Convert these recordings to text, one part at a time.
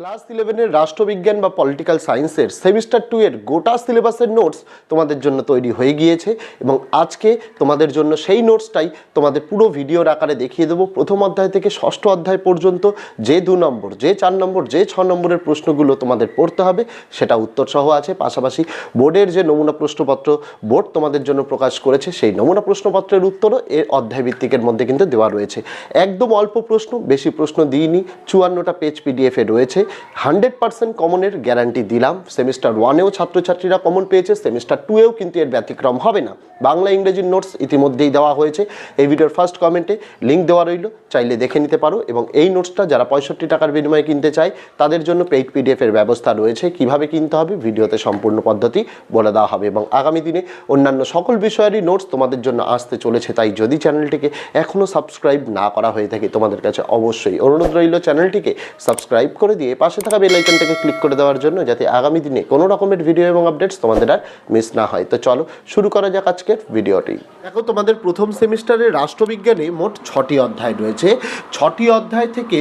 Class ইলেভেনের রাষ্ট্রবিজ্ঞান বা পলিটিক্যাল সায়েন্সের সেমিস্টার টু এর গোটা সিলেবাসের নোটস তোমাদের জন্য তৈরি হয়ে গিয়েছে এবং আজকে তোমাদের জন্য সেই নোটসটাই তোমাদের পুরো ভিডিওর আকারে দেখিয়ে দেবো। প্রথম অধ্যায় থেকে ষষ্ঠ অধ্যায় পর্যন্ত যে দু নম্বর, যে চার নম্বর, যে ছ নম্বরের প্রশ্নগুলো তোমাদের পড়তে হবে, সেটা উত্তর সহ আছে। পাশাপাশি বোর্ডের যে নমুনা প্রশ্নপত্র, বোর্ড তোমাদের জন্য প্রকাশ করেছে, সেই নমুনা প্রশ্নপত্রের উত্তরও এর অধ্যায় ভিত্তিকের মধ্যে কিন্তু দেওয়া রয়েছে। একদম অল্প প্রশ্ন, বেশি প্রশ্ন দিইনি, চুয়ান্নটা পেজ পিডিএফে রয়েছে। হান্ড্রেড পার্সেন্ট কমনের গ্যারান্টি দিলাম। সেমিস্টার ওয়ানেও ছাত্রছাত্রীরা কমন পেয়েছে, সেমিস্টার টুয়েও কিন্তু এর ব্যতিক্রম হবে না। বাংলা ইংরেজির নোটস ইতিমধ্যেই দেওয়া হয়েছে। এই ভিডিওর ফার্স্ট কমেন্টে লিঙ্ক দেওয়া রইল, চাইলে দেখে নিতে পারো। এবং এই নোটসটা যারা পঁয়ষট্টি টাকার বিনিময়ে কিনতে চায়, তাদের জন্য পেইড পিডিএফের ব্যবস্থা রয়েছে। কীভাবে কিনতে হবে, ভিডিওতে সম্পূর্ণ পদ্ধতি বলে দেওয়া হবে। এবং আগামী দিনে অন্যান্য সকল বিষয়েরই নোটস তোমাদের জন্য আসতে চলেছে। তাই যদি চ্যানেলটিকে এখনও সাবস্ক্রাইব না করা হয়ে থাকে, তোমাদের কাছে অবশ্যই অনুরোধ রইল চ্যানেলটিকে সাবস্ক্রাইব করে দিয়ে পাশে থাকা বেল আইকনটাকে ক্লিক করে দেওয়ার জন্য যাতে আগামী দিনে কোনো রকমের ভিডিও এবং আপডেটস তোমাদের আর মিস না হয়। তো চলো, শুরু করা যাক আজকের ভিডিওটি দেখো, তোমাদের প্রথম সেমিস্টারে রাষ্ট্রবিজ্ঞানে মোট ছটি অধ্যায় রয়েছে। ছটি অধ্যায় থেকে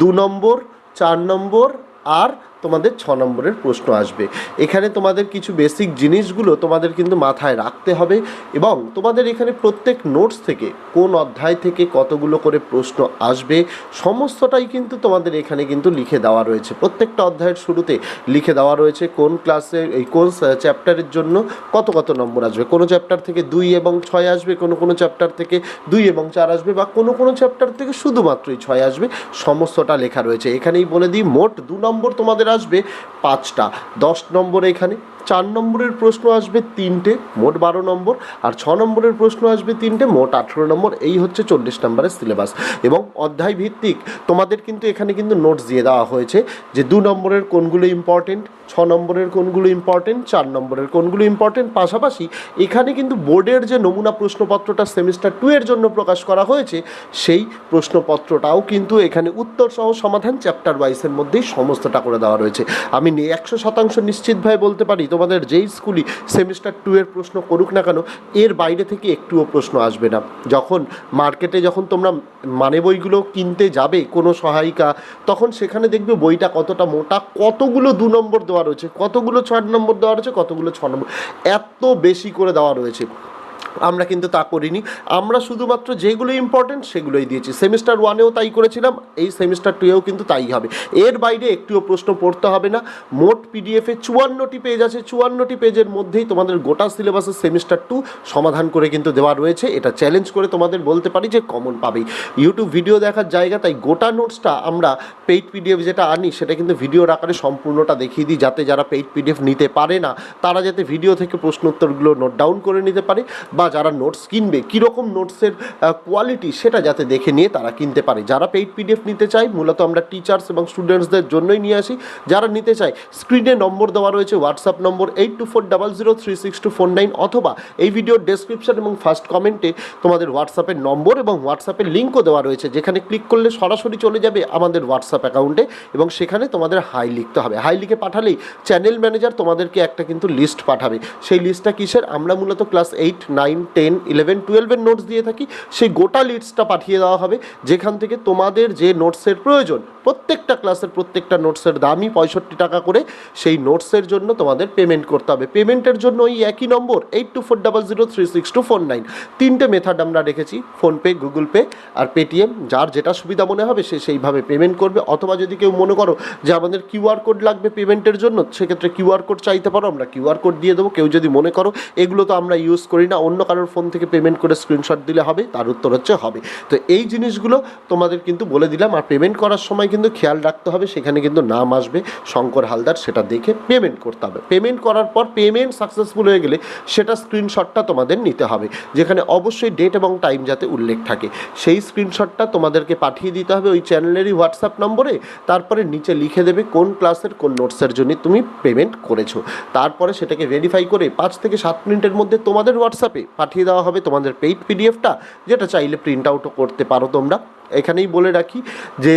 দু নম্বর, চার নম্বর আর তোমাদের ছ নম্বরের প্রশ্ন আসবে। এখানে তোমাদের কিছু বেসিক জিনিসগুলো তোমাদের কিন্তু মাথায় রাখতে হবে এবং তোমাদের এখানে প্রত্যেক নোটস থেকে কোন অধ্যায় থেকে কতগুলো করে প্রশ্ন আসবে সমস্তটাই কিন্তু তোমাদের এখানে কিন্তু লিখে দেওয়া রয়েছে। প্রত্যেকটা অধ্যায়ের শুরুতে লিখে দেওয়া রয়েছে কোন ক্লাসে এই কোন চ্যাপ্টারের জন্য কত কত নম্বর আসবে। কোনো চ্যাপ্টার থেকে দুই এবং ছয় আসবে, কোনো কোনো চ্যাপ্টার থেকে দুই এবং চার আসবে বা কোনো কোনো চ্যাপ্টার থেকে শুধুমাত্রই ছয় আসবে। সমস্তটা লেখা রয়েছে। এখানেই বলে দিই, মোট দু নম্বর তোমাদের আসবে পাঁচটা। দশ নম্বর এখানে। চার নম্বরের প্রশ্ন আসবে তিনটে, মোট বারো নম্বর, আর ছ নম্বরের প্রশ্ন আসবে তিনটে, মোট আঠেরো নম্বর। এই হচ্ছে চল্লিশ নম্বরের সিলেবাস। এবং অধ্যায় ভিত্তিক তোমাদের কিন্তু এখানে কিন্তু নোটস দিয়ে দেওয়া হয়েছে যে দু নম্বরের কোনগুলো ইম্পর্টেন্ট ছ নম্বরের কোনগুলো ইম্পর্টেন্ট চার নম্বরের কোনগুলো ইম্পর্টেন্ট পাশাপাশি এখানে কিন্তু বোর্ডের যে নমুনা প্রশ্নপত্রটা সেমিস্টার টু এর জন্য প্রকাশ করা হয়েছে, সেই প্রশ্নপত্রটাও কিন্তু এখানে উত্তর সহ সমাধান চ্যাপ্টার ওয়াইসের মধ্যেই সমস্তটা করে দেওয়া রয়েছে। আমি একশো শতাংশ নিশ্চিতভাবে বলতে পারি তোমাদের যেই স্কুলই সেমিস্টার টু এর প্রশ্ন করুক না কেন, এর বাইরে থেকে একটুও প্রশ্ন আসবে না। যখন মার্কেটে যখন তোমরা মানে বইগুলো কিনতে যাবে কোনো সহায়িকা, তখন সেখানে দেখবে বইটা কতটা মোটা, কতগুলো দু নম্বর দেওয়া রয়েছে, কতগুলো ছয় নম্বর দেওয়া রয়েছে, কতগুলো ছ নম্বর, এত বেশি করে দেওয়া রয়েছে। আমরা কিন্তু তা করিনি। আমরা শুধুমাত্র যেগুলো ইম্পর্টেন্ট সেগুলোই দিয়েছি। সেমিস্টার ওয়ানেও তাই করেছিলাম, এই সেমিস্টার টুয়েও কিন্তু তাই হবে। এর বাইরে একটিও প্রশ্ন পড়তে হবে না। মোট পিডিএফে চুয়ান্নটি পেজ আছে। চুয়ান্নটি পেজের মধ্যেই তোমাদের গোটা সিলেবাসের সেমিস্টার টু সমাধান করে কিন্তু দেওয়া রয়েছে। এটা চ্যালেঞ্জ করে তোমাদের বলতে পারি যে কমন পাবেই। ইউটিউব ভিডিও দেখার জায়গা, তাই গোটা নোটসটা আমরা পেইড পিডিএফ যেটা আনি, সেটা কিন্তু ভিডিওর আকারে সম্পূর্ণটা দেখিয়ে দিই, যাতে যারা পেইড পিডিএফ নিতে পারে না, তারা যাতে ভিডিও থেকে প্রশ্ন উত্তরগুলো নোট ডাউন করে নিতে পারে। বা যারা নোটস কিনবে, কীরকম নোটসের কোয়ালিটি সেটা যাতে দেখে নিয়ে তারা কিনতে পারে। যারা পেইড পিডিএফ নিতে চায়, মূলত আমরা টিচার্স এবং স্টুডেন্টসদের জন্যই নিয়ে আসি। যারা নিতে চায় স্ক্রিনে নম্বর দেওয়া রয়েছে WhatsApp number eight two four double zero three six two four nine অথবা এই ভিডিওর ডেসক্রিপশন এবং ফার্স্ট কমেন্টে তোমাদের হোয়াটসঅ্যাপের নম্বর এবং হোয়াটসঅ্যাপের লিঙ্কও দেওয়া রয়েছে, যেখানে ক্লিক করলে সরাসরি চলে যাবে আমাদের হোয়াটসঅ্যাপ অ্যাকাউন্টে এবং সেখানে তোমাদের হাই লিখতে হবে। হাই লিখে পাঠালেই চ্যানেল ম্যানেজার তোমাদেরকে একটা কিন্তু লিস্ট পাঠাবে। সেই লিস্টটা কিসের? আমরা মূলত class eight nine ten eleven টুয়েলভের নোটস দিয়ে থাকি, সেই গোটা লিস্টটা পাঠিয়ে দেওয়া হবে, যেখান থেকে তোমাদের যে নোটসের প্রয়োজন, প্রত্যেকটা ক্লাসের প্রত্যেকটা নোটসের দামই পঁয়ষট্টি টাকা করে, সেই নোটসের জন্য তোমাদের পেমেন্ট করতে হবে। পেমেন্টের জন্য ওই একই number eight two four double zero three six two four nine তিনটে মেথড আমরা রেখেছি ফোনপে গুগল পে আর পেটিএম যার যেটা সুবিধা মনে হবে, সে সেইভাবে পেমেন্ট করবে। অথবা যদি কেউ মনে করো যে আমাদের কিউআর কোড লাগবে পেমেন্টের জন্য, সেক্ষেত্রে কিউআর কোড চাইতে পারো, আমরা কিউআর কোড দিয়ে দেবো। কেউ যদি মনে করো, এগুলো তো আমরা ইউজ করি না, অন্য কারোর ফোন থেকে পেমেন্ট করে স্ক্রিনশট দিলে হবে, তার উত্তর হচ্ছে হবে। তো এই জিনিসগুলো তোমাদের কিন্তু বলে দিলাম, আর পেমেন্ট করার সময় কিন্তু খেয়াল রাখতে হবে, সেখানে কিন্তু নাম আসবে, শঙ্কর হালদার সেটা দেখে পেমেন্ট করতে হবে। পেমেন্ট করার পর পেমেন্ট সাকসেসফুল হয়ে গেলে সেটা স্ক্রিনশটটা তোমাদের নিতে হবে, যেখানে অবশ্যই ডেট এবং টাইম যাতে উল্লেখ থাকে। সেই স্ক্রিনশটটা তোমাদেরকে পাঠিয়ে দিতে হবে ওই চ্যানেলেরই হোয়াটসঅ্যাপ নম্বরে, তারপরে নিচে লিখে দেবে কোন ক্লাসের কোন নোটসের জন্য তুমি পেমেন্ট করেছ। তারপরে সেটাকে ভেরিফাই করে পাঁচ থেকে সাত মিনিটের মধ্যে তোমাদের হোয়াটসঅ্যাপে পাঠিয়ে দেওয়া হবে তোমাদের পেইড পিডিএফটা যেটা চাইলে প্রিন্ট আউটও করতে পারো তোমরা। এখানেই বলে রাখি যে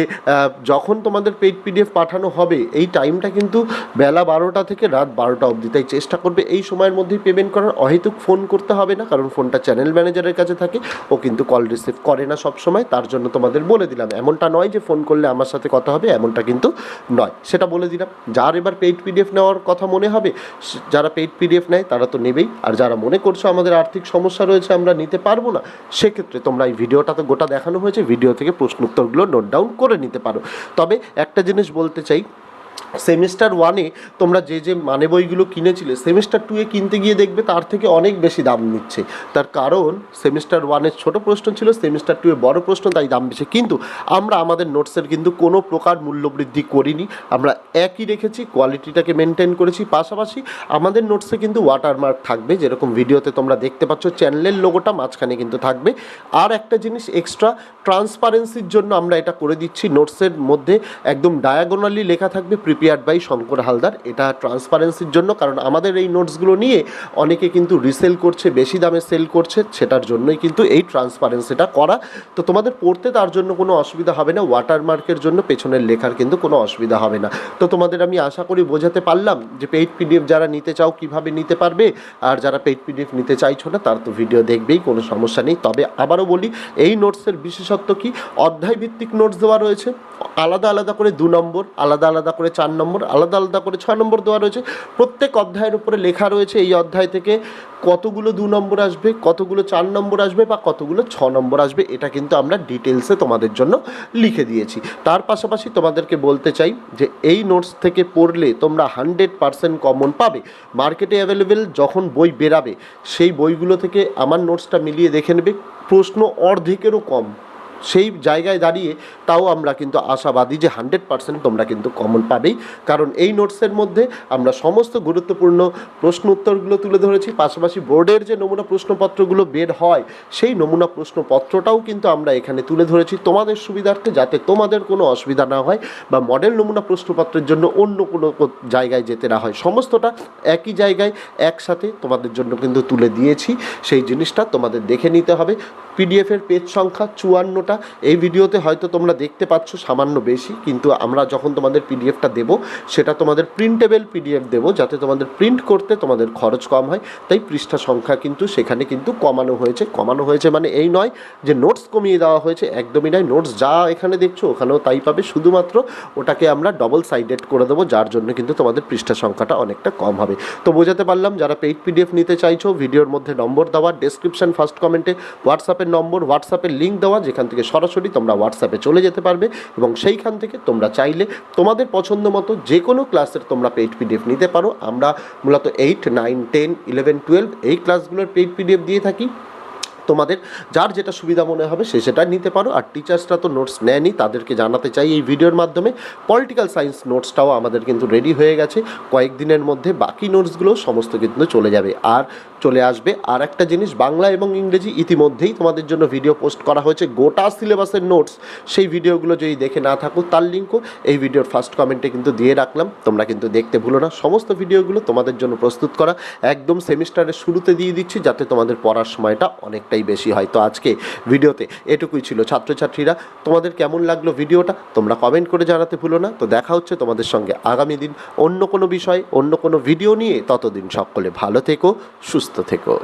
যখন তোমাদের পেইড পিডিএফ পাঠানো হবে, এই টাইমটা কিন্তু বেলা বারোটা থেকে রাত বারোটা অবধি। তাই চেষ্টা করবে এই সময়ের মধ্যেই পেমেন্ট করার। অহেতুক ফোন করতে হবে না, কারণ ফোনটা চ্যানেল ম্যানেজারের কাছে থাকে। ও কিন্তু কল রিসিভ করে না সব সময় তার জন্য তোমাদের বলে দিলাম। এমনটা নয় যে ফোন করলে আমার সাথে কথা হবে, এমনটা কিন্তু নয়। সেটা বলে দিলাম। যার এবার পেইড পিডিএফ নেওয়ার কথা মনে হবে যারা পেইড পিডিএফ নেয়, তারা তো নেবেই। আর যারা মনে করছ আমাদের আর্থিক সমস্যা রয়েছে, আমরা নিতে পারব না, সেক্ষেত্রে তোমরা এই ভিডিওটা তো গোটা দেখানো হয়েছে ভিডিও থেকে প্রশ্ন উত্তরগুলো নোট ডাউন করে নিতে পারো। তবে একটা জিনিস বলতে চাই সেমিস্টার ওয়ানে তোমরা যে যে মানে বইগুলো কিনেছিলে সেমিস্টার টুয়ে কিনতে গিয়ে দেখবে তার থেকে অনেক বেশি দাম নিচ্ছে। তার কারণ সেমিস্টার ওয়ানের ছোট প্রশ্ন ছিল সেমিস্টার টুয়ে বড় প্রশ্ন, তাই দাম বেশি। কিন্তু আমরা আমাদের নোটসের কিন্তু কোনো প্রকার মূল্যবৃদ্ধি করিনি। আমরা একই রেখেছি কোয়ালিটিটাকে মেনটেন করেছি। পাশাপাশি আমাদের নোটসে কিন্তু ওয়াটারমার্ক থাকবে, যেরকম ভিডিওতে তোমরা দেখতে পাচ্ছ চ্যানেলের লোগোটা মাঝখানে কিন্তু থাকবে। আর একটা জিনিস এক্সট্রা ট্রান্সপারেন্সির জন্য আমরা এটা করে দিচ্ছি। নোটসের মধ্যে একদম ডায়াগোনালি লেখা থাকবে প্রিপেয়ার্ড বাই শঙ্কর হালদার এটা ট্রান্সপারেন্সির জন্য, কারণ আমাদের এই নোটসগুলো নিয়ে অনেকে কিন্তু রিসেল করছে, বেশি দামে সেল করছে, সেটার জন্যই কিন্তু এই ট্রান্সপারেন্সিটা করা। তো তোমাদের পড়তে তার জন্য কোনো অসুবিধা হবে না ওয়াটারমার্কের জন্য পেছনের লেখার কিন্তু কোনো অসুবিধা হবে না। তো তোমাদের আমি আশা করি বোঝাতে পারলাম যে পেইড পিডিএফ যারা নিতে চাও, কীভাবে নিতে পারবে, আর যারা পেইড পিডিএফ নিতে চাইছো না, তার তো ভিডিও দেখবেই, কোনো সমস্যা নেই। তবে আবারও বলি, এই নোটসের বিশেষত্ব কি? অধ্যায় ভিত্তিক নোটস দেওয়া রয়েছে, আলাদা আলাদা করে দু নম্বর, আলাদা আলাদা করে চার নম্বর, আলাদা আলাদা করে ছয় নম্বর দেওয়া রয়েছে। প্রত্যেক অধ্যায়ের উপরে লেখা রয়েছে এই অধ্যায় থেকে কতগুলো দু নম্বর আসবে, কতগুলো চার নম্বর আসবে বা কতগুলো ছ নম্বর আসবে, এটা কিন্তু আমরা ডিটেলসে তোমাদের জন্য লিখে দিয়েছি। তার পাশাপাশি তোমাদেরকে বলতে চাই যে এই নোটস থেকে পড়লে তোমরা হান্ড্রেড পারসেন্ট কমন পাবে। মার্কেটে অ্যাভেলেবেল যখন বই বেরাবে, সেই বইগুলো থেকে আমার নোটসটা মিলিয়ে দেখে নেবে। প্রশ্ন অর্ধেকেরও কম। সেই জায়গায় দাঁড়িয়ে তাও আমরা কিন্তু আশাবাদী যে হান্ড্রেড পার্সেন্ট তোমরা কিন্তু কমন পাবেই। কারণ এই নোটসের মধ্যে আমরা সমস্ত গুরুত্বপূর্ণ প্রশ্ন উত্তরগুলো তুলে ধরেছি, পাশাপাশি বোর্ডের যে নমুনা প্রশ্নপত্রগুলো বের হয়, সেই নমুনা প্রশ্নপত্রটাও কিন্তু আমরা এখানে তুলে ধরেছি তোমাদের সুবিধার্থে যাতে তোমাদের কোনো অসুবিধা না হয় বা মডেল নমুনা প্রশ্নপত্রের জন্য অন্য কোনো জায়গায় যেতে না হয়। সমস্তটা একই জায়গায় একসাথে তোমাদের জন্য কিন্তু তুলে দিয়েছি। সেই জিনিসটা তোমাদের দেখে নিতে হবে। পিডিএফের পেজ সংখ্যা চুয়ান্নটা এই ভিডিওতে হয়তো তোমরা দেখতে পাচ্ছ সামান্য বেশি, কিন্তু আমরা যখন তোমাদের পিডিএফটা দেব, সেটা তোমাদের প্রিন্টেবল পিডিএফ দেবো, যাতে তোমাদের প্রিন্ট করতে তোমাদের খরচ কম হয়। তাই পৃষ্ঠা সংখ্যা কিন্তু সেখানে কিন্তু কমানো হয়েছে। কমানো হয়েছে মানে এই নয় যে নোটস কমিয়ে দেওয়া হয়েছে, একদমই নয়। নোটস যা এখানে দেখছ, ওখানেও তাই পাবে। শুধুমাত্র ওটাকে আমরা ডবল সাইডেড করে দেবো, যার জন্য কিন্তু তোমাদের পৃষ্ঠা সংখ্যাটা অনেকটা কম হবে। তো বোঝাতে পারলাম, যারা পেইড পিডিএফ নিতে চাইছো, ভিডিওর মধ্যে নম্বর দেওয়া ডেসক্রিপশন ফার্স্ট কমেন্টে হোয়াটসঅ্যাপের নম্বর হোয়াটসঅ্যাপের লিঙ্ক দেওয়া, যেখান থেকে সরাসরি তোমরা হোয়াটসঅ্যাপে চলে যেতে পারবে এবং সেইখান থেকে তোমরা চাইলে তোমাদের পছন্দ মতো যে কোনো ক্লাসের তোমরা পেইড পিডিএফ নিতে পারো। আমরা মূলত eight nine ten eleven twelve এই ক্লাসগুলোর পেইড পিডিএফ দিয়ে থাকি। তোমাদের যার যেটা সুবিধা মনে হবে সে সেটা নিতে পারো। আর টিচার্সরা তো নোটস নেয়নি, তাদেরকে জানাতে চাই এই ভিডিওর মাধ্যমে। পলিটিক্যাল সায়েন্স নোটসটাও আমাদের কিন্তু রেডি হয়ে গেছে। কয়েকদিনের মধ্যে বাকি নোটসগুলো সমস্ত কিন্তু চলে যাবে। আর চলে আসবে। আর একটা জিনিস, বাংলা এবং ইংরেজি ইতিমধ্যেই তোমাদের জন্য ভিডিও পোস্ট করা হয়েছে। গোটা সিলেবাসের নোটস সেই ভিডিওগুলো যদি দেখে না থাকো, তার লিঙ্কও এই ভিডিওর ফার্স্ট কমেন্টে কিন্তু দিয়ে রাখলাম। তোমরা কিন্তু দেখতে ভুলো না। সমস্ত ভিডিওগুলো তোমাদের জন্য প্রস্তুত করা। একদম সেমিস্টারের শুরুতে দিয়ে দিচ্ছি, যাতে তোমাদের পড়ার সময়টা অনেকটাই বেশি হয়। তো আজকে ভিডিওতে এটুকুই ছিল ছাত্রছাত্রীরা। তোমাদের কেমন লাগল ভিডিওটা তোমরা কমেন্ট করে জানাতে ভুলো না। তো দেখা হচ্ছে তোমাদের সঙ্গে আগামী দিন অন্য কোনো বিষয়, অন্য কোনো ভিডিও নিয়ে। ততদিন সকলে ভালো থেকো সুস্থ থেকো।